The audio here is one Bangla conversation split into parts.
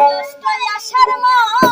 আষাঢ় মাসে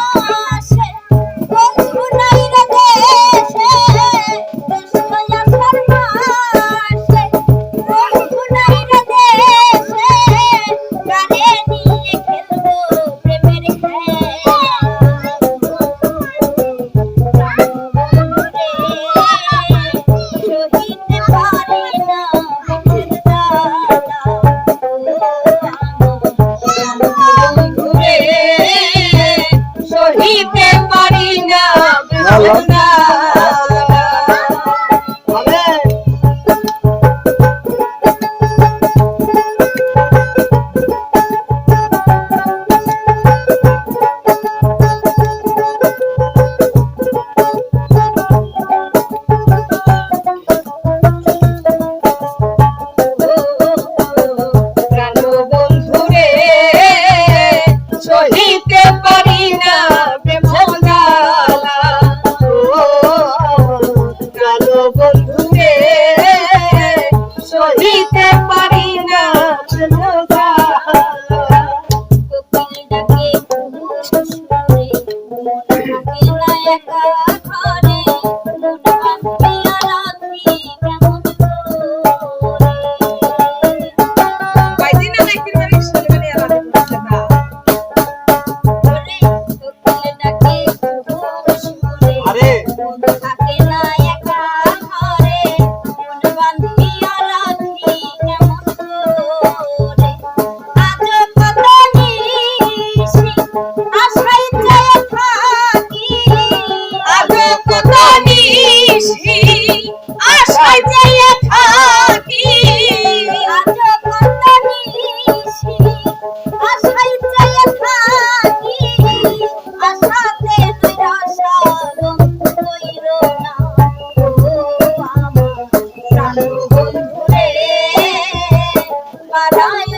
না একা ঘরে Maharaya.